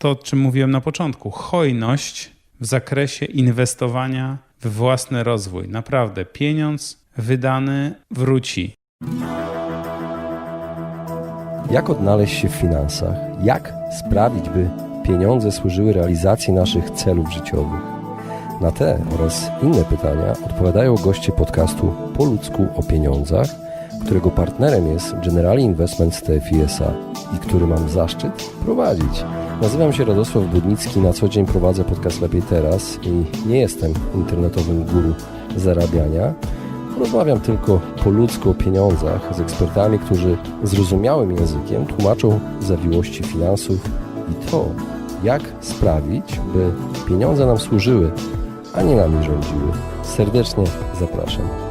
to, o czym mówiłem na początku, hojność w zakresie inwestowania w własny rozwój. Naprawdę, pieniądz wydany wróci. Jak odnaleźć się w finansach? Jak sprawić, by pieniądze służyły realizacji naszych celów życiowych? Na te oraz inne pytania odpowiadają goście podcastu Po ludzku o pieniądzach, którego partnerem jest Generali Investment TFI SA i który mam zaszczyt prowadzić. Nazywam się Radosław Budnicki, na co dzień prowadzę podcast Lepiej Teraz i nie jestem internetowym guru zarabiania. Rozmawiam tylko po ludzku o pieniądzach z ekspertami, którzy zrozumiałym językiem tłumaczą zawiłości finansów i to, jak sprawić, by pieniądze nam służyły, a nie nami rządziły. Serdecznie zapraszam.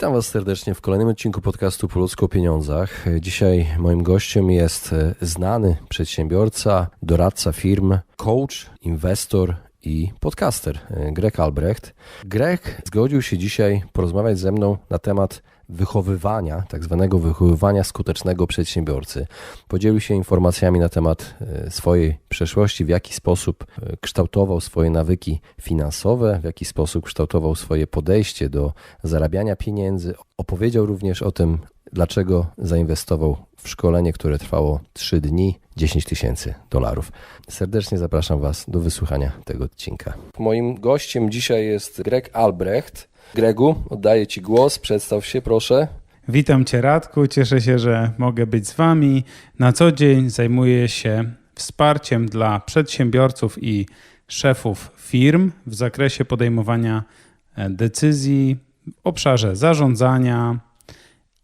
Witam Was serdecznie w kolejnym odcinku podcastu Po o pieniądzach. Dzisiaj moim gościem jest znany przedsiębiorca, doradca firm, coach, inwestor i podcaster Greg Albrecht. Greg zgodził się dzisiaj porozmawiać ze mną na temat wychowywania, tak zwanego wychowywania skutecznego przedsiębiorcy. Podzielił się informacjami na temat e, swojej przeszłości, w jaki sposób e, kształtował swoje nawyki finansowe, w jaki sposób kształtował swoje podejście do zarabiania pieniędzy. Opowiedział również o tym, dlaczego zainwestował w szkolenie, które trwało 3 dni, 10 tysięcy dolarów. Serdecznie zapraszam Was do wysłuchania tego odcinka. Moim gościem dzisiaj jest Greg Albrecht. Gregu, oddaję Ci głos, przedstaw się proszę. Witam Cię Radku, cieszę się, że mogę być z Wami. Na co dzień zajmuję się wsparciem dla przedsiębiorców i szefów firm w zakresie podejmowania e, decyzji w obszarze zarządzania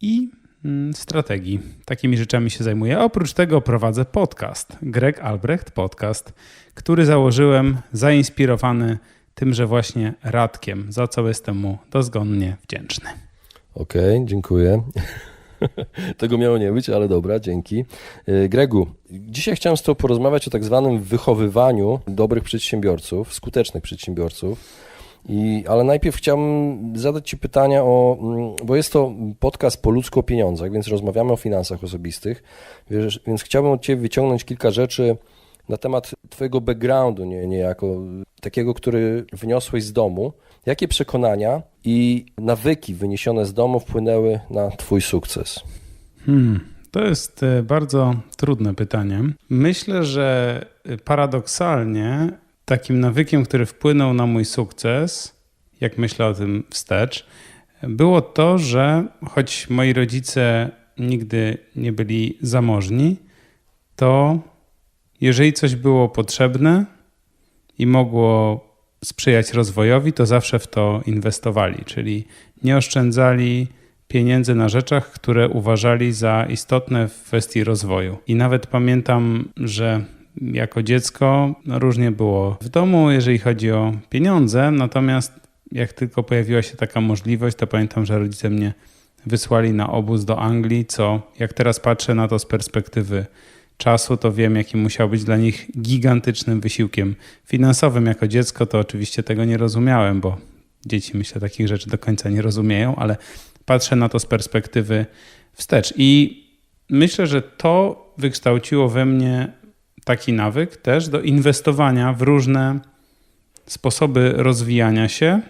i mm, strategii. Takimi rzeczami się zajmuję. Oprócz tego prowadzę podcast, Greg Albrecht Podcast, który założyłem zainspirowany tymże właśnie Radkiem, za co jestem mu dozgonnie wdzięczny. Okej, okay, dziękuję. Tego miało nie być, ale dobra, dzięki. E, Gregu, dzisiaj chciałem z Tobą porozmawiać o tak zwanym wychowywaniu dobrych przedsiębiorców, skutecznych przedsiębiorców. I, ale najpierw chciałbym zadać Ci pytania o, mm, bo jest to podcast po ludzku o pieniądzach, więc rozmawiamy o finansach osobistych, więc chciałbym od Ciebie wyciągnąć kilka rzeczy, na temat Twojego backgroundu, nie, niejako takiego, który wyniosłeś z domu. Jakie przekonania i nawyki wyniesione z domu wpłynęły na Twój sukces? Hmm, to jest e, bardzo trudne pytanie. Myślę, że e, paradoksalnie takim nawykiem, który wpłynął na mój sukces, jak myślę o tym wstecz, było to, że choć moi rodzice nigdy nie byli zamożni, to jeżeli coś było potrzebne i mogło sprzyjać rozwojowi, to zawsze w to inwestowali, czyli nie oszczędzali pieniędzy na rzeczach, które uważali za istotne w kwestii rozwoju. I nawet pamiętam, że jako dziecko różnie było w domu, jeżeli chodzi o pieniądze, natomiast jak tylko pojawiła się taka możliwość, to pamiętam, że rodzice mnie wysłali na obóz do Anglii, co jak teraz patrzę na to z perspektywy czasu, to wiem, jaki musiał być dla nich gigantycznym wysiłkiem finansowym. Jako dziecko to oczywiście tego nie rozumiałem, bo dzieci myślę takich rzeczy do końca nie rozumieją, ale patrzę na to z perspektywy wstecz. I myślę, że to wykształciło we mnie taki nawyk też do inwestowania w różne sposoby rozwijania się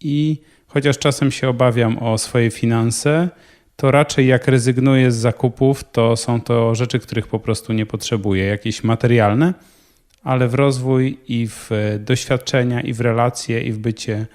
i chociaż czasem się obawiam o swoje finanse, to raczej jak rezygnuję z zakupów, to są to rzeczy, których po prostu nie potrzebuję, jakieś materialne, ale w rozwój i w doświadczenia, i w relacje, i w bycie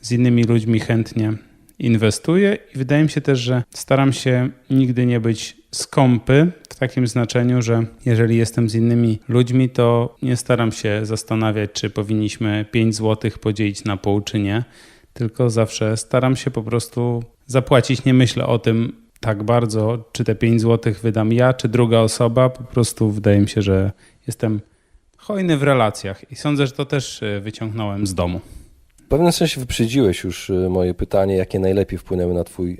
z innymi ludźmi chętnie inwestuję. I wydaje mi się też, że staram się nigdy nie być skąpy w takim znaczeniu, że jeżeli jestem z innymi ludźmi, to nie staram się zastanawiać, czy powinniśmy 5 zł podzielić na pół, czy nie. Tylko zawsze staram się po prostu zapłacić. Nie myślę o tym tak bardzo, czy te 5 zł wydam ja, czy druga osoba. Po prostu wydaje mi się, że jestem hojny w relacjach i sądzę, że to też e, wyciągnąłem z domu. W pewnym sensie wyprzedziłeś już y, moje pytanie, jakie najlepiej wpłynęły na twój,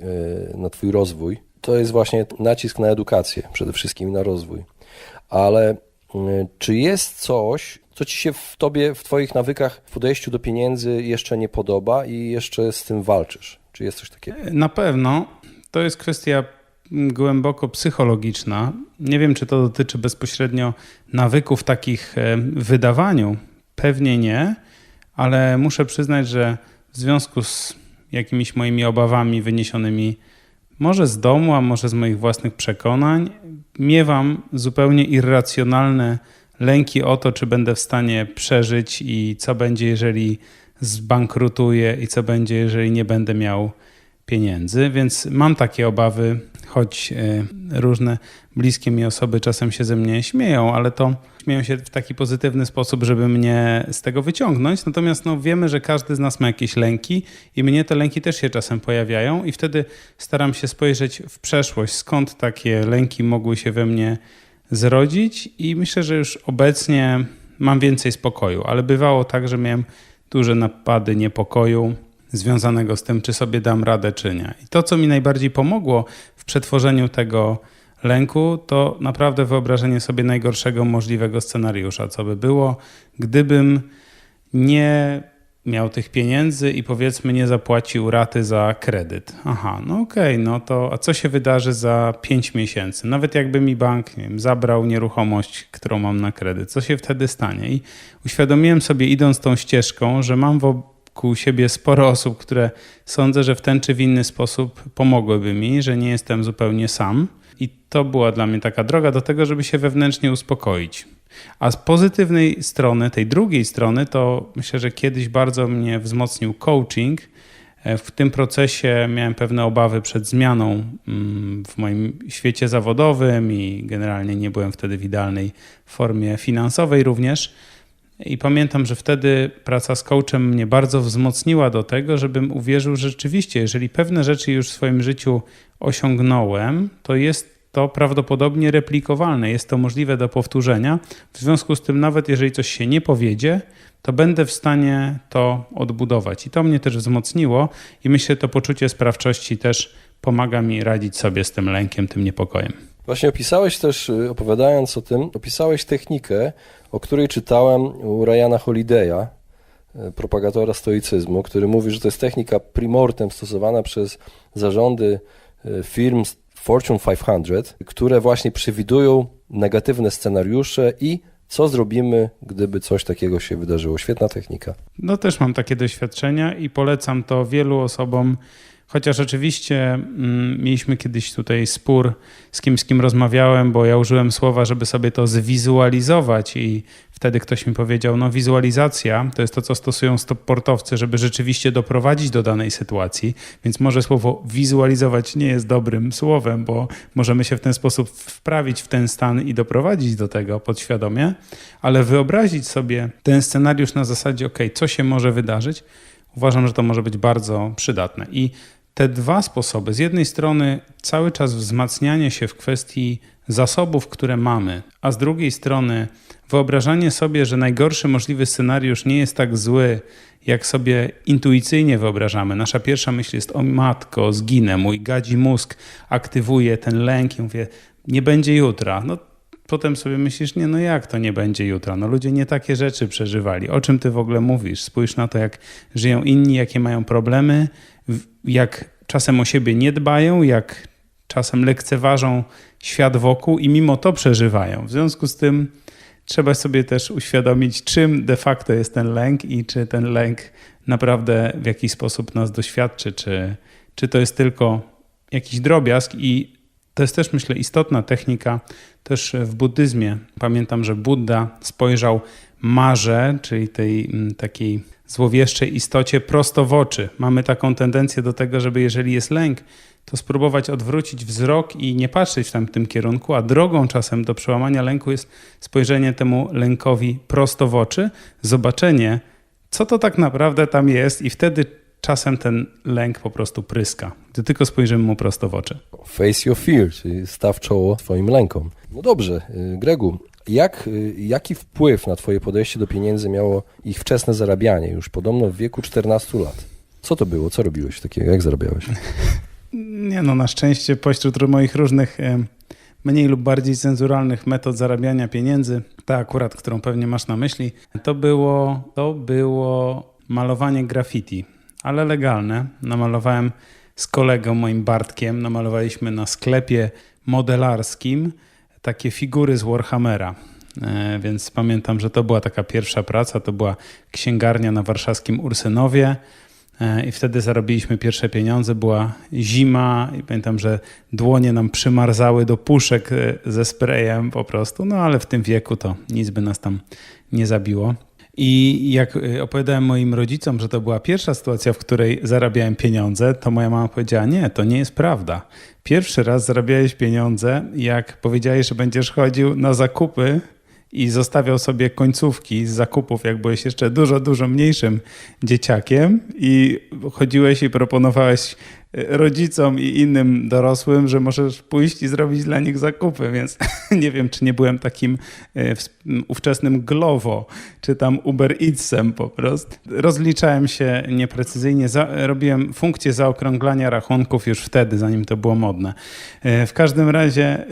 y, na twój rozwój. To jest właśnie nacisk na edukację, przede wszystkim na rozwój. Ale czy jest coś, co ci się w tobie, w twoich nawykach, w podejściu do pieniędzy jeszcze nie podoba i jeszcze z tym walczysz? Czy jest coś takiego? Na pewno to jest kwestia głęboko psychologiczna. Nie wiem, czy to dotyczy bezpośrednio nawyków takich e, w wydawaniu. Pewnie nie, ale muszę przyznać, że w związku z jakimiś moimi obawami wyniesionymi może z domu, a może z moich własnych przekonań, miewam zupełnie irracjonalne lęki o to, czy będę w stanie przeżyć i co będzie, jeżeli zbankrutuję i co będzie, jeżeli nie będę miał pieniędzy, więc mam takie obawy, choć e, różne bliskie mi osoby czasem się ze mnie śmieją, ale to śmieją się w taki pozytywny sposób, żeby mnie z tego wyciągnąć. Natomiast no, wiemy, że każdy z nas ma jakieś lęki i mnie te lęki też się czasem pojawiają i wtedy staram się spojrzeć w przeszłość, skąd takie lęki mogły się we mnie zrodzić i myślę, że już obecnie mam więcej spokoju, ale bywało tak, że miałem duże napady niepokoju związanego z tym, czy sobie dam radę, czy nie. I to, co mi najbardziej pomogło w przetworzeniu tego lęku, to naprawdę wyobrażenie sobie najgorszego możliwego scenariusza, co by było, gdybym nie miał tych pieniędzy i powiedzmy nie zapłacił raty za kredyt. Aha, no okej, okay, no to a co się wydarzy za 5 miesięcy? Nawet jakby mi bank nie wiem, zabrał nieruchomość, którą mam na kredyt, co się wtedy stanie? I uświadomiłem sobie idąc tą ścieżką, że mam wokół siebie sporo osób, które sądzę, że w ten czy w inny sposób pomogłyby mi, że nie jestem zupełnie sam. I to była dla mnie taka droga do tego, żeby się wewnętrznie uspokoić. A z pozytywnej strony, tej drugiej strony, to myślę, że kiedyś bardzo mnie wzmocnił coaching. W tym procesie miałem pewne obawy przed zmianą mm, w moim świecie zawodowym i generalnie nie byłem wtedy w idealnej formie finansowej również. I pamiętam, że wtedy praca z coachem mnie bardzo wzmocniła do tego, żebym uwierzył, że rzeczywiście, jeżeli pewne rzeczy już w swoim życiu osiągnąłem, to jest to prawdopodobnie replikowalne, jest to możliwe do powtórzenia. W związku z tym, nawet jeżeli coś się nie powiedzie, to będę w stanie to odbudować. I to mnie też wzmocniło, i myślę, to poczucie sprawczości też pomaga mi radzić sobie z tym lękiem, tym niepokojem. Właśnie opisałeś też, opowiadając o tym, opisałeś technikę, o której czytałem u Ryana Holiday'a, propagatora stoicyzmu, który mówi, że to jest technika primortem stosowana przez zarządy firm Fortune 500, które właśnie przewidują negatywne scenariusze i co zrobimy, gdyby coś takiego się wydarzyło. Świetna technika. No też mam takie doświadczenia i polecam to wielu osobom, Chociaż oczywiście mm, mieliśmy kiedyś tutaj spór z kim, z kim rozmawiałem, bo ja użyłem słowa, żeby sobie to zwizualizować i wtedy ktoś mi powiedział, no wizualizacja to jest to, co stosują sportowcy, żeby rzeczywiście doprowadzić do danej sytuacji, więc może słowo wizualizować nie jest dobrym słowem, bo możemy się w ten sposób wprawić w ten stan i doprowadzić do tego podświadomie, ale wyobrazić sobie ten scenariusz na zasadzie, ok, co się może wydarzyć, uważam, że to może być bardzo przydatne. I te dwa sposoby, z jednej strony cały czas wzmacnianie się w kwestii zasobów, które mamy, a z drugiej strony wyobrażanie sobie, że najgorszy możliwy scenariusz nie jest tak zły, jak sobie intuicyjnie wyobrażamy. Nasza pierwsza myśl jest o matko, zginę, mój gadzi mózg aktywuje ten lęk i mówię, nie będzie jutra. No potem sobie myślisz, nie, no jak to nie będzie jutra? No ludzie nie takie rzeczy przeżywali. O czym ty w ogóle mówisz? Spójrz na to, jak żyją inni, jakie mają problemy, jak czasem o siebie nie dbają, jak czasem lekceważą świat wokół i mimo to przeżywają. W związku z tym trzeba sobie też uświadomić, czym de facto jest ten lęk i czy ten lęk naprawdę w jakiś sposób nas doświadczy, czy, czy to jest tylko jakiś drobiazg i to jest też, myślę, istotna technika też w buddyzmie. Pamiętam, że Buddha spojrzał marze, czyli tej takiej złowieszczej istocie prosto w oczy. Mamy taką tendencję do tego, żeby jeżeli jest lęk, to spróbować odwrócić wzrok i nie patrzeć w tamtym kierunku, a drogą czasem do przełamania lęku jest spojrzenie temu lękowi prosto w oczy, zobaczenie, co to tak naprawdę tam jest i wtedy czasem ten lęk po prostu pryska, gdy tylko spojrzymy mu prosto w oczy. Face your fear, czyli staw czoło swoim lękom. No dobrze, y, Gregu, Jak, y, jaki wpływ na twoje podejście do pieniędzy miało ich wczesne zarabianie, już podobno w wieku 14 lat? Co to było? Co robiłeś takiego? Jak zarabiałeś? Nie no, na szczęście pośród moich różnych e, mniej lub bardziej cenzuralnych metod zarabiania pieniędzy, ta akurat, którą pewnie masz na myśli, to było, to było malowanie graffiti, ale legalne. Namalowałem z kolegą moim Bartkiem, namalowaliśmy na sklepie modelarskim takie figury z Warhammera. E, Więc pamiętam, że to była taka pierwsza praca, to była księgarnia na warszawskim Ursynowie. E, I wtedy zarobiliśmy pierwsze pieniądze. Była zima i pamiętam, że dłonie nam przymarzały do puszek e, ze sprayem po prostu. No ale w tym wieku to nic by nas tam nie zabiło. I jak e, opowiadałem moim rodzicom, że to była pierwsza sytuacja, w której zarabiałem pieniądze, to moja mama powiedziała: Nie, to nie jest prawda. Pierwszy raz zarabiałeś pieniądze, jak powiedziałeś, że będziesz chodził na zakupy i zostawiał sobie końcówki z zakupów, jak byłeś jeszcze dużo, dużo mniejszym dzieciakiem i chodziłeś i proponowałeś rodzicom i innym dorosłym, że możesz pójść i zrobić dla nich zakupy, więc nie wiem, czy nie byłem takim e, ówczesnym Glovo, czy tam Uber Eatsem po prostu. Rozliczałem się nieprecyzyjnie, robiłem funkcję zaokrąglania rachunków już wtedy, zanim to było modne. E, W każdym razie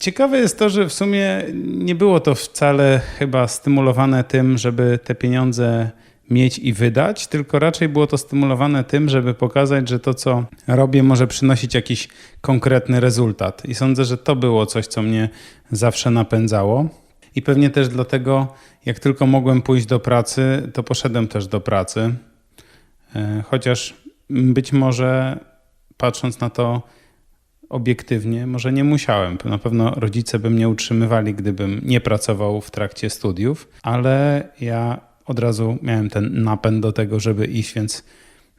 Ciekawe jest to, że w sumie nie było to wcale chyba stymulowane tym, żeby te pieniądze mieć i wydać, tylko raczej było to stymulowane tym, żeby pokazać, że to, co robię, może przynosić jakiś konkretny rezultat. I sądzę, że to było coś, co mnie zawsze napędzało. I pewnie też dlatego, jak tylko mogłem pójść do pracy, to poszedłem też do pracy. E, Chociaż być może patrząc na to obiektywnie, może nie musiałem. Na pewno rodzice by mnie utrzymywali, gdybym nie pracował w trakcie studiów, ale ja od razu miałem ten napęd do tego, żeby iść, więc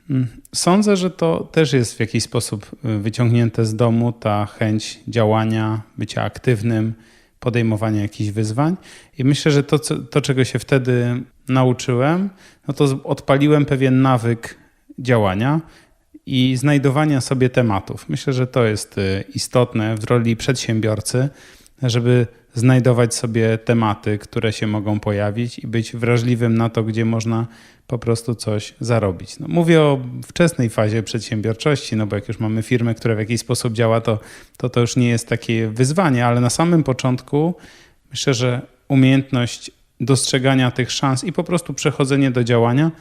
mm, sądzę, że to też jest w jakiś sposób y, wyciągnięte z domu, ta chęć działania, bycia aktywnym, podejmowania jakichś wyzwań. I myślę, że to, to czego się wtedy nauczyłem, no to odpaliłem pewien nawyk działania i znajdowania sobie tematów. Myślę, że to jest y, istotne w roli przedsiębiorcy, żeby znajdować sobie tematy, które się mogą pojawić i być wrażliwym na to, gdzie można po prostu coś zarobić. No, mówię o wczesnej fazie przedsiębiorczości, no bo jak już mamy firmę, która w jakiś sposób działa, to, to to już nie jest takie wyzwanie, ale na samym początku myślę, że umiejętność dostrzegania tych szans i po prostu przechodzenie do działania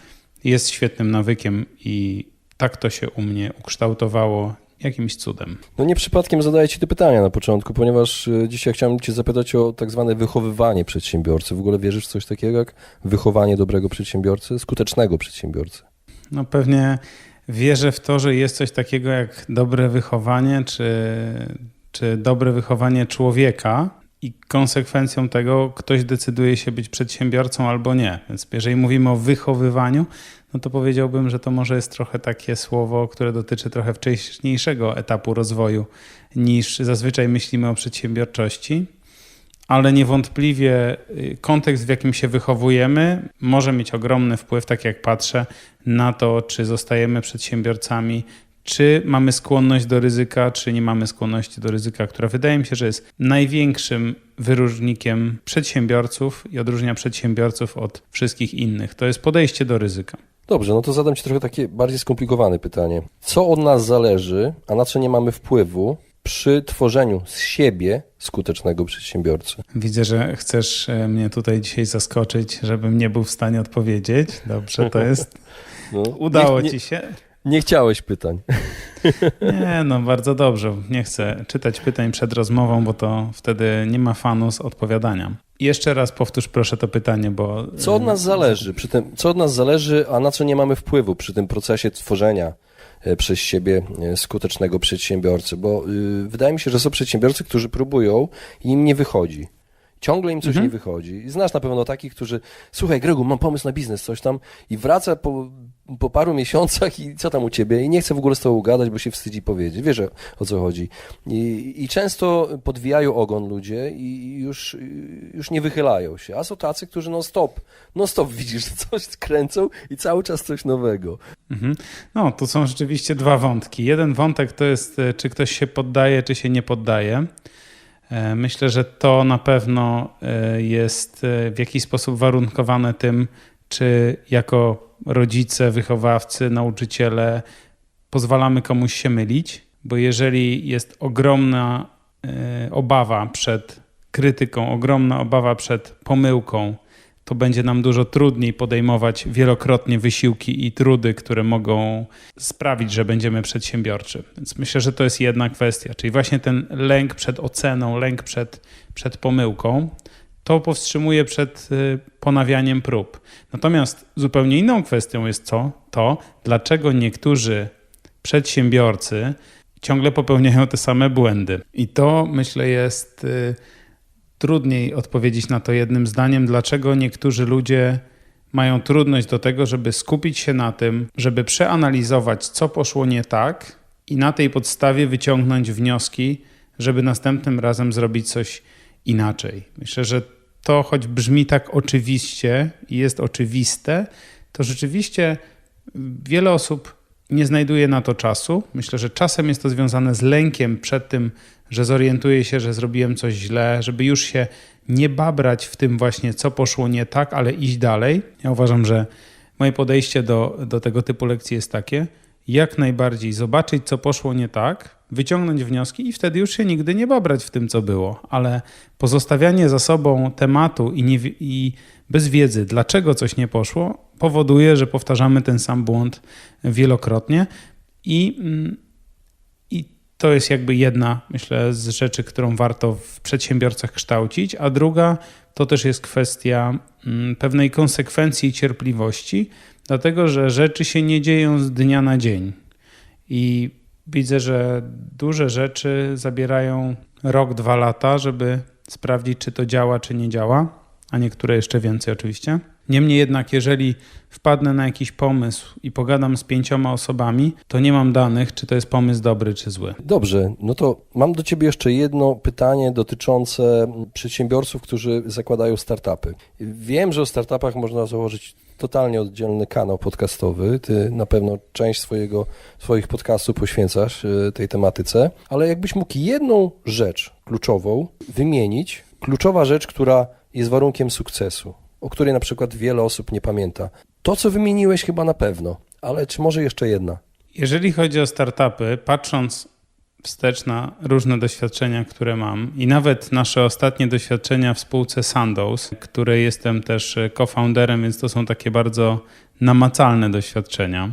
jest świetnym nawykiem i tak to się u mnie ukształtowało jakimś cudem. No nie przypadkiem zadaję Ci te pytania na początku, ponieważ y, dzisiaj chciałem Cię zapytać o tak zwane wychowywanie przedsiębiorcy. W ogóle wierzysz w coś takiego jak wychowanie dobrego przedsiębiorcy, skutecznego przedsiębiorcy? No pewnie wierzę w to, że jest coś takiego jak dobre wychowanie, czy, czy dobre wychowanie człowieka i konsekwencją tego ktoś decyduje się być przedsiębiorcą albo nie. Więc jeżeli mówimy o wychowywaniu, no to powiedziałbym, że to może jest trochę takie słowo, które dotyczy trochę wcześniejszego etapu rozwoju niż zazwyczaj myślimy o przedsiębiorczości. Ale niewątpliwie y, kontekst, w jakim się wychowujemy, może mieć ogromny wpływ, tak jak patrzę, na to, czy zostajemy przedsiębiorcami, czy mamy skłonność do ryzyka, czy nie mamy skłonności do ryzyka, która wydaje mi się, że jest największym wyróżnikiem przedsiębiorców i odróżnia przedsiębiorców od wszystkich innych. To jest podejście do ryzyka. Dobrze, no to zadam Ci trochę takie bardziej skomplikowane pytanie. Co od nas zależy, a na co nie mamy wpływu przy tworzeniu z siebie skutecznego przedsiębiorcy? Widzę, że chcesz e, mnie tutaj dzisiaj zaskoczyć, żebym nie był w stanie odpowiedzieć. Dobrze, to jest. No, Udało nie, ci się. Nie, nie chciałeś pytań. Nie, no bardzo dobrze. Nie chcę czytać pytań przed rozmową, bo to wtedy nie ma fanu z odpowiadania. Jeszcze raz powtórz proszę to pytanie, bo. Co od nas zależy przy tym, co od nas zależy, a na co nie mamy wpływu przy tym procesie tworzenia e, przez siebie e, skutecznego przedsiębiorcy? Bo y, wydaje mi się, że są przedsiębiorcy, którzy próbują i im nie wychodzi. Ciągle im coś Mhm. nie wychodzi. Znasz na pewno takich, którzy, słuchaj Gregu, mam pomysł na biznes, coś tam i wraca po, po paru miesiącach i co tam u ciebie? I nie chce w ogóle z tobą gadać, bo się wstydzi powiedzieć. Wiesz o- co chodzi. I, i często podwijają ogon ludzie i już, już nie wychylają się. A są tacy, którzy non stop, non stop widzisz, że coś kręcą i cały czas coś nowego. Mhm. No, tu są rzeczywiście dwa wątki. Jeden wątek to jest, e, czy ktoś się poddaje, czy się nie poddaje. E, myślę, że to na pewno e, jest e, w jakiś sposób warunkowane tym, czy jako rodzice, wychowawcy, nauczyciele pozwalamy komuś się mylić, bo jeżeli jest ogromna obawa przed krytyką, ogromna obawa przed pomyłką, to będzie nam dużo trudniej podejmować wielokrotnie wysiłki i trudy, które mogą sprawić, że będziemy przedsiębiorczy. Więc myślę, że to jest jedna kwestia, czyli właśnie ten lęk przed oceną, lęk przed, przed pomyłką. To powstrzymuje przed y, ponawianiem prób. Natomiast zupełnie inną kwestią jest co? To, dlaczego niektórzy przedsiębiorcy ciągle popełniają te same błędy. I to myślę jest y, trudniej odpowiedzieć na to jednym zdaniem, dlaczego niektórzy ludzie mają trudność do tego, żeby skupić się na tym, żeby przeanalizować, co poszło nie tak i na tej podstawie wyciągnąć wnioski, żeby następnym razem zrobić coś inaczej. Myślę, że to choć brzmi tak oczywiście i jest oczywiste, to rzeczywiście wiele osób nie znajduje na to czasu. Myślę, że czasem jest to związane z lękiem przed tym, że zorientuję się, że zrobiłem coś źle, żeby już się nie babrać w tym właśnie, co poszło nie tak, ale iść dalej. Ja uważam, że moje podejście do, do tego typu lekcji jest takie, jak najbardziej zobaczyć, co poszło nie tak, wyciągnąć wnioski i wtedy już się nigdy nie babrać w tym, co było. Ale pozostawianie za sobą tematu i, nie, i bez wiedzy, dlaczego coś nie poszło, powoduje, że powtarzamy ten sam błąd wielokrotnie i mm, to jest jakby jedna, myślę, z rzeczy, którą warto w przedsiębiorcach kształcić, a druga to też jest kwestia mm, pewnej konsekwencji i cierpliwości, dlatego że rzeczy się nie dzieją z dnia na dzień. I widzę, że duże rzeczy zabierają rok, dwa lata, żeby sprawdzić, czy to działa, czy nie działa, a niektóre jeszcze więcej oczywiście. Niemniej jednak, jeżeli wpadnę na jakiś pomysł i pogadam z pięcioma osobami, to nie mam danych, czy to jest pomysł dobry, czy zły. Dobrze, no to mam do Ciebie jeszcze jedno pytanie dotyczące przedsiębiorców, którzy zakładają startupy. Wiem, że o startupach można założyć totalnie oddzielny kanał podcastowy. Ty na pewno część swojego, swoich podcastów poświęcasz e, tej tematyce, ale jakbyś mógł jedną rzecz kluczową wymienić, kluczowa rzecz, która jest warunkiem sukcesu o której na przykład wiele osób nie pamięta. To, co wymieniłeś, chyba na pewno, ale czy może jeszcze jedna? Jeżeli chodzi o startupy, patrząc wstecz na różne doświadczenia, które mam. I nawet nasze ostatnie doświadczenia w spółce Sandoz, której jestem też co-founderem, więc to są takie bardzo namacalne doświadczenia,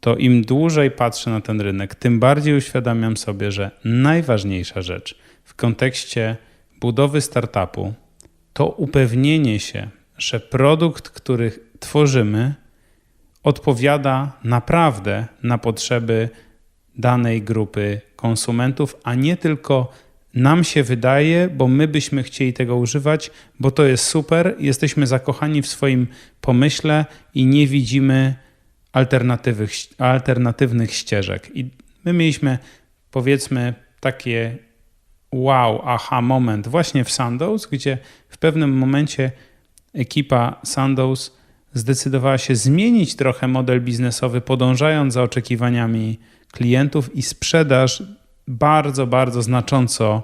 to im dłużej patrzę na ten rynek, tym bardziej uświadamiam sobie, że najważniejsza rzecz w kontekście budowy startupu to upewnienie się, że produkt, który tworzymy, odpowiada naprawdę na potrzeby danej grupy konsumentów, a nie tylko nam się wydaje, bo my byśmy chcieli tego używać, bo to jest super, jesteśmy zakochani w swoim pomyśle i nie widzimy alternatywnych ścieżek. I my mieliśmy, powiedzmy, takie wow, aha moment właśnie w Sandoz, gdzie w pewnym momencie ekipa Sandoz zdecydowała się zmienić trochę model biznesowy, podążając za oczekiwaniami klientów i sprzedaż bardzo, bardzo znacząco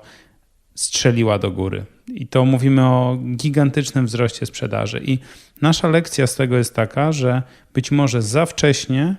strzeliła do góry. I to mówimy o gigantycznym wzroście sprzedaży. I nasza lekcja z tego jest taka, że być może za wcześnie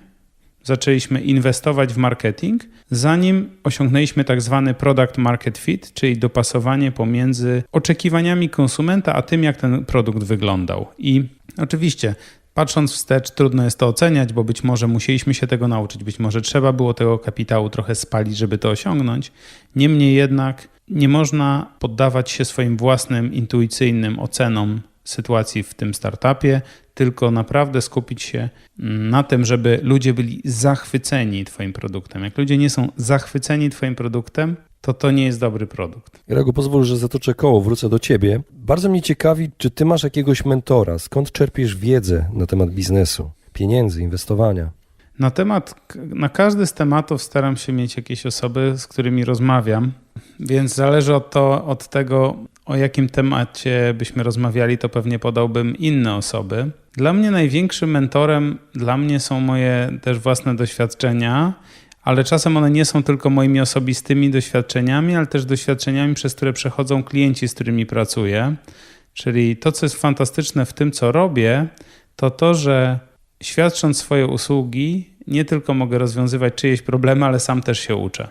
zaczęliśmy inwestować w marketing, zanim osiągnęliśmy tak zwany product market fit, czyli dopasowanie pomiędzy oczekiwaniami konsumenta, a tym, jak ten produkt wyglądał. I oczywiście Patrząc wstecz, trudno jest to oceniać, bo być może musieliśmy się tego nauczyć, być może trzeba było tego kapitału trochę spalić, żeby to osiągnąć. Niemniej jednak nie można poddawać się swoim własnym intuicyjnym ocenom sytuacji w tym startupie, tylko naprawdę skupić się na tym, żeby ludzie byli zachwyceni Twoim produktem. Jak ludzie nie są zachwyceni Twoim produktem, to to nie jest dobry produkt. Grego, pozwól, że zatoczę koło, wrócę do Ciebie. Bardzo mnie ciekawi, czy Ty masz jakiegoś mentora, skąd czerpiesz wiedzę na temat biznesu, pieniędzy, inwestowania? Na temat, na każdy z tematów staram się mieć jakieś osoby, z którymi rozmawiam, więc zależy od, to, od tego, o jakim temacie byśmy rozmawiali, to pewnie podałbym inne osoby. Dla mnie największym mentorem, dla mnie są moje też własne doświadczenia, ale czasem one nie są tylko moimi osobistymi doświadczeniami, ale też doświadczeniami, przez które przechodzą klienci, z którymi pracuję. Czyli to, co jest fantastyczne w tym, co robię, to to, że świadcząc swoje usługi, nie tylko mogę rozwiązywać czyjeś problemy, ale sam też się uczę.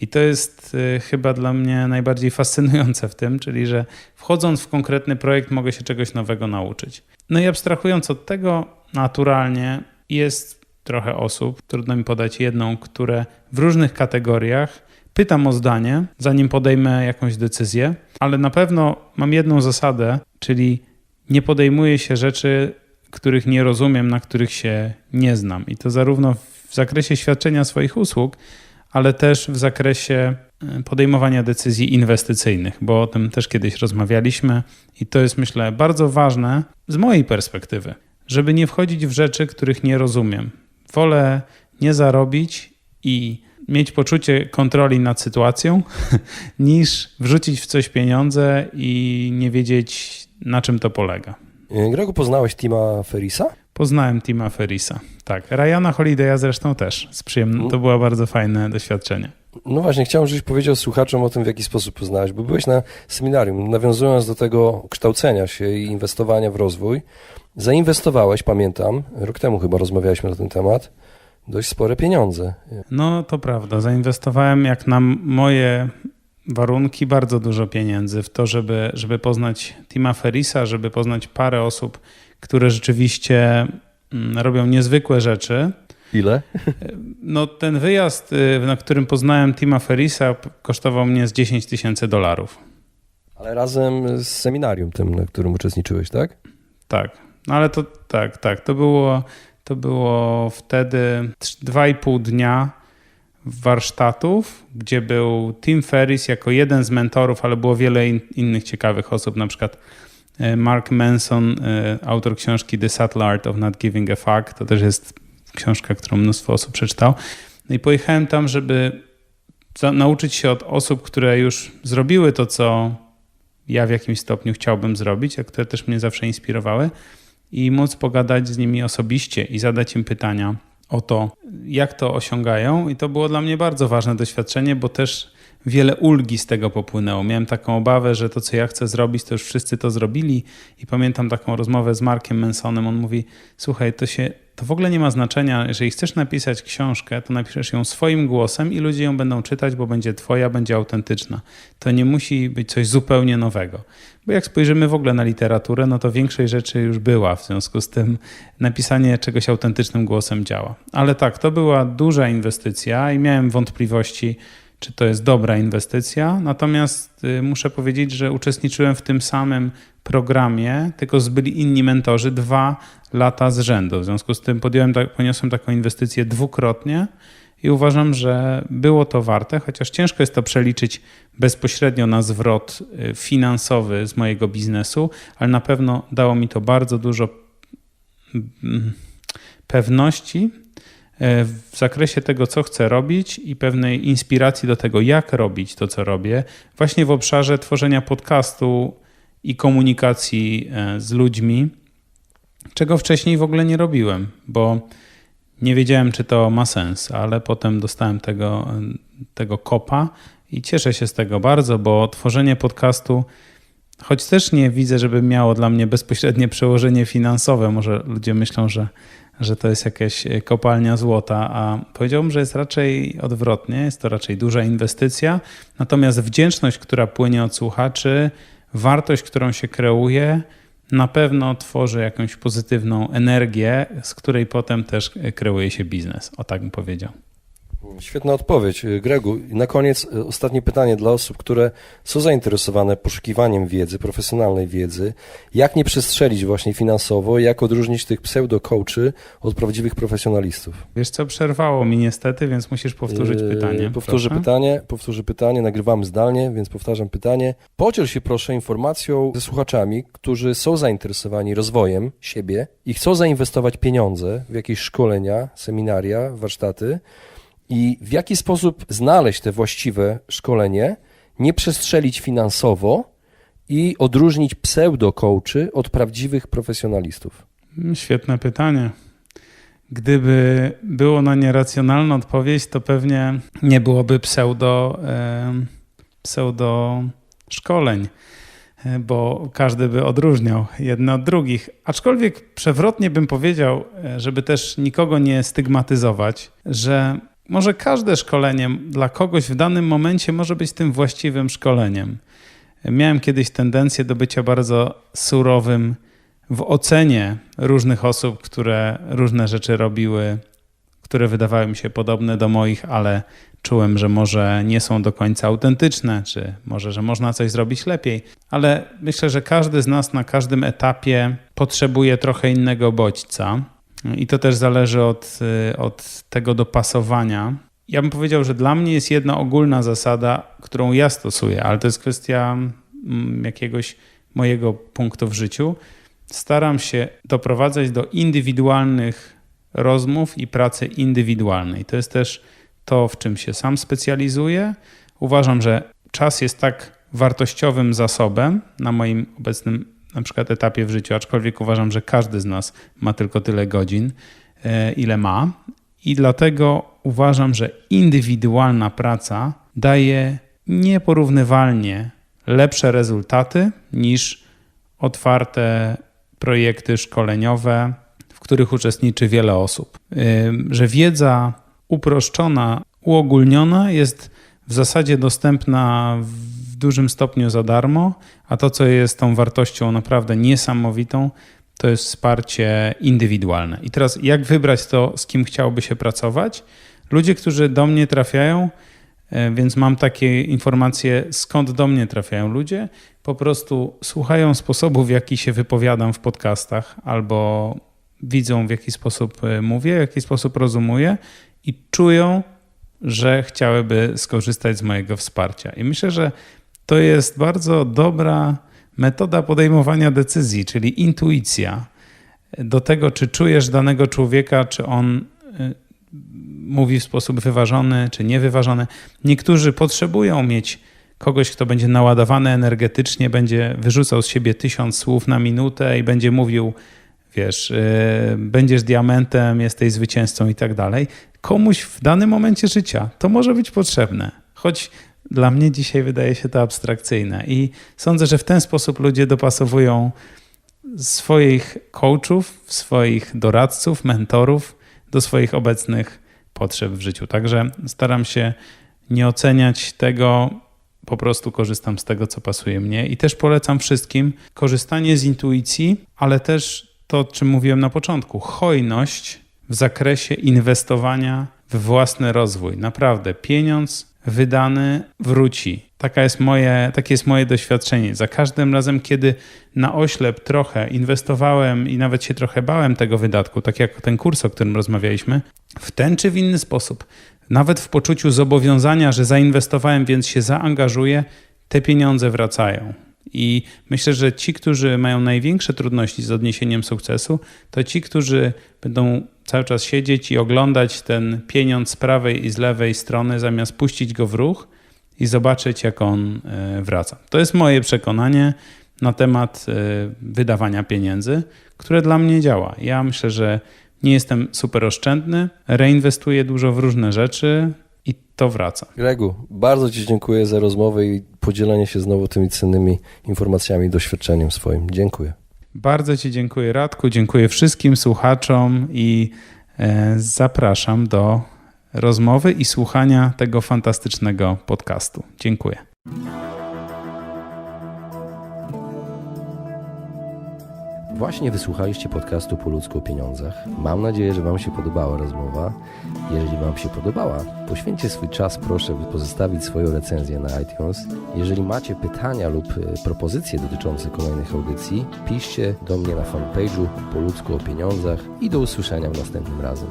I to jest y, chyba dla mnie najbardziej fascynujące w tym, czyli że wchodząc w konkretny projekt, mogę się czegoś nowego nauczyć. No i abstrahując od tego, naturalnie jest trochę osób, trudno mi podać jedną, które w różnych kategoriach pytam o zdanie, zanim podejmę jakąś decyzję, ale na pewno mam jedną zasadę, czyli nie podejmuję się rzeczy, których nie rozumiem, na których się nie znam. I to zarówno w zakresie świadczenia swoich usług, ale też w zakresie e, podejmowania decyzji inwestycyjnych, bo o tym też kiedyś rozmawialiśmy i to jest, myślę, bardzo ważne z mojej perspektywy, żeby nie wchodzić w rzeczy, których nie rozumiem. Wolę nie zarobić i mieć poczucie kontroli nad sytuacją, niż wrzucić w coś pieniądze i nie wiedzieć, na czym to polega. E, Gregu, poznałeś Tima Ferisa? Poznałem Tima Ferisa. Tak, Ryana Holiday'a zresztą też. Z przyjemno. To było bardzo fajne doświadczenie. No właśnie, chciałem, żebyś powiedział słuchaczom o tym, w jaki sposób poznałeś, bo byłeś na seminarium, nawiązując do tego kształcenia się i inwestowania w rozwój, zainwestowałeś, pamiętam, rok temu chyba rozmawialiśmy na ten temat, dość spore pieniądze. No to prawda. Zainwestowałem jak na moje warunki bardzo dużo pieniędzy w to, żeby, żeby poznać Tima Ferisa, żeby poznać parę osób, które rzeczywiście mm, robią niezwykłe rzeczy. Ile? No ten wyjazd, y, na którym poznałem Tima Ferisa, kosztował mnie z 10 tysięcy dolarów. Ale razem z seminarium tym, na którym uczestniczyłeś, tak? Tak, no ale to tak, tak. To było, to było wtedy trz- dwa i pół dnia warsztatów, gdzie był Tim Ferris jako jeden z mentorów, ale było wiele in, innych ciekawych osób, na przykład e, Mark Manson, e, autor książki The Subtle Art of Not Giving a Fuck. To też jest książka, którą mnóstwo osób przeczytało. No i pojechałem tam, żeby nauczyć się od osób, które już zrobiły to, co ja w jakimś stopniu chciałbym zrobić, a które też mnie zawsze inspirowały, i móc pogadać z nimi osobiście i zadać im pytania o to, jak to osiągają. I to było dla mnie bardzo ważne doświadczenie, bo też wiele ulgi z tego popłynęło. Miałem taką obawę, że to, co ja chcę zrobić, to już wszyscy to zrobili. I pamiętam taką rozmowę z Markiem Mansonem. On mówi: Słuchaj, to się. To w ogóle nie ma znaczenia, jeżeli chcesz napisać książkę, to napiszesz ją swoim głosem i ludzie ją będą czytać, bo będzie twoja, będzie autentyczna. To nie musi być coś zupełnie nowego. Bo jak spojrzymy w ogóle na literaturę, no to większość rzeczy już była, w związku z tym napisanie czegoś autentycznym głosem działa. Ale tak, to była duża inwestycja i miałem wątpliwości, czy to jest dobra inwestycja. Natomiast y, muszę powiedzieć, że uczestniczyłem w tym samym programie, tylko byli inni mentorzy dwa lata z rzędu. W związku z tym podjąłem, poniosłem taką inwestycję dwukrotnie i uważam, że było to warte, chociaż ciężko jest to przeliczyć bezpośrednio na zwrot y, finansowy z mojego biznesu, ale na pewno dało mi to bardzo dużo mm, pewności e, w zakresie tego, co chcę robić i pewnej inspiracji do tego, jak robić to, co robię, właśnie w obszarze tworzenia podcastu i komunikacji e, z ludźmi, czego wcześniej w ogóle nie robiłem, bo nie wiedziałem, czy to ma sens, ale potem dostałem tego, tego kopa i cieszę się z tego bardzo, bo tworzenie podcastu, choć też nie widzę, żeby miało dla mnie bezpośrednie przełożenie finansowe, może ludzie myślą, że, że to jest jakaś kopalnia złota, a powiedziałbym, że jest raczej odwrotnie, jest to raczej duża inwestycja, natomiast wdzięczność, która płynie od słuchaczy, wartość, którą się kreuje, na pewno tworzy jakąś pozytywną energię, z której potem też kreuje się biznes. O tak bym powiedział. Świetna odpowiedź. Gregu, I na koniec e, ostatnie pytanie dla osób, które są zainteresowane poszukiwaniem wiedzy, profesjonalnej wiedzy. Jak nie przestrzelić właśnie finansowo, jak odróżnić tych pseudo-coachy od prawdziwych profesjonalistów? Wiesz co, przerwało mi niestety, więc musisz powtórzyć Yy, pytanie. Powtórzę proszę. pytanie, powtórzę pytanie, nagrywamy zdalnie, więc powtarzam pytanie. Podziel się proszę informacją ze słuchaczami, którzy są zainteresowani rozwojem siebie i chcą zainwestować pieniądze w jakieś szkolenia, seminaria, warsztaty i w jaki sposób znaleźć te właściwe szkolenie, nie przestrzelić finansowo i odróżnić pseudo-coachy od prawdziwych profesjonalistów. Świetne pytanie. gdyby było na nie racjonalna odpowiedź, to pewnie nie byłoby pseudo, pseudo szkoleń, bo każdy by odróżniał jedne od drugich. Aczkolwiek przewrotnie bym powiedział, e, żeby też nikogo nie stygmatyzować, że może każde szkolenie dla kogoś w danym momencie może być tym właściwym szkoleniem. Miałem kiedyś tendencję do bycia bardzo surowym w ocenie różnych osób, które różne rzeczy robiły, które wydawały mi się podobne do moich, ale czułem, że może nie są do końca autentyczne, czy może, że można coś zrobić lepiej. Ale myślę, że każdy z nas na każdym etapie potrzebuje trochę innego bodźca. I to też zależy od, od tego dopasowania. Ja bym powiedział, że dla mnie jest jedna ogólna zasada, którą ja stosuję, ale to jest kwestia mm, jakiegoś mojego punktu w życiu. Staram się doprowadzać do indywidualnych rozmów i pracy indywidualnej. To jest też to, w czym się sam specjalizuję. Uważam, że czas jest tak wartościowym zasobem na moim obecnym na przykład etapie w życiu, aczkolwiek uważam, że każdy z nas ma tylko tyle godzin, ile ma. I dlatego uważam, że indywidualna praca daje nieporównywalnie lepsze rezultaty niż otwarte projekty szkoleniowe, w których uczestniczy wiele osób. Że wiedza uproszczona, uogólniona jest w zasadzie dostępna dużym stopniu za darmo, a to, co jest tą wartością naprawdę niesamowitą, to jest wsparcie indywidualne. I teraz, jak wybrać to, z kim chciałoby się pracować? Ludzie, którzy do mnie trafiają, więc mam takie informacje, skąd do mnie trafiają ludzie, po prostu słuchają sposobu, w jaki się wypowiadam w podcastach, albo widzą, w jaki sposób mówię, w jaki sposób rozumuję i czują, że chciałyby skorzystać z mojego wsparcia. I myślę, że to jest bardzo dobra metoda podejmowania decyzji, czyli intuicja do tego, czy czujesz danego człowieka, czy on mówi w sposób wyważony, czy niewyważony. Niektórzy potrzebują mieć kogoś, kto będzie naładowany energetycznie, będzie wyrzucał z siebie tysiąc słów na minutę i będzie mówił, wiesz, yy, będziesz diamentem, jesteś zwycięzcą i tak dalej. Komuś w danym momencie życia to może być potrzebne, choć dla mnie dzisiaj wydaje się to abstrakcyjne i sądzę, że w ten sposób ludzie dopasowują swoich coachów, swoich doradców, mentorów do swoich obecnych potrzeb w życiu. Także staram się nie oceniać tego, po prostu korzystam z tego, co pasuje mnie i też polecam wszystkim korzystanie z intuicji, ale też to, o czym mówiłem na początku, hojność w zakresie inwestowania w własny rozwój. Naprawdę, pieniądz wydany wróci. Taka jest moje, takie jest moje doświadczenie. Za każdym razem, kiedy na oślep trochę inwestowałem i nawet się trochę bałem tego wydatku, tak jak ten kurs, o którym rozmawialiśmy, w ten czy w inny sposób, nawet w poczuciu zobowiązania, że zainwestowałem, więc się zaangażuję, te pieniądze wracają. I myślę, że ci, którzy mają największe trudności z odniesieniem sukcesu, to ci, którzy będą cały czas siedzieć i oglądać ten pieniądz z prawej i z lewej strony, zamiast puścić go w ruch i zobaczyć, jak on wraca. To jest moje przekonanie na temat wydawania pieniędzy, które dla mnie działa. Ja myślę, że nie jestem super oszczędny, reinwestuję dużo w różne rzeczy i to wraca. Gregu, bardzo Ci dziękuję za rozmowę i podzielenie się znowu tymi cennymi informacjami, doświadczeniem swoim. Dziękuję. Bardzo Ci dziękuję, Radku. Dziękuję wszystkim słuchaczom i e, zapraszam do rozmowy i słuchania tego fantastycznego podcastu. Dziękuję. Właśnie wysłuchaliście podcastu Po ludzku o pieniądzach. Mam nadzieję, że Wam się podobała rozmowa. Jeżeli Wam się podobała, poświęćcie swój czas, proszę, by pozostawić swoją recenzję na iTunes. Jeżeli macie pytania lub propozycje dotyczące kolejnych audycji, piszcie do mnie na fanpage'u Po ludzku o pieniądzach i do usłyszenia w następnym razem.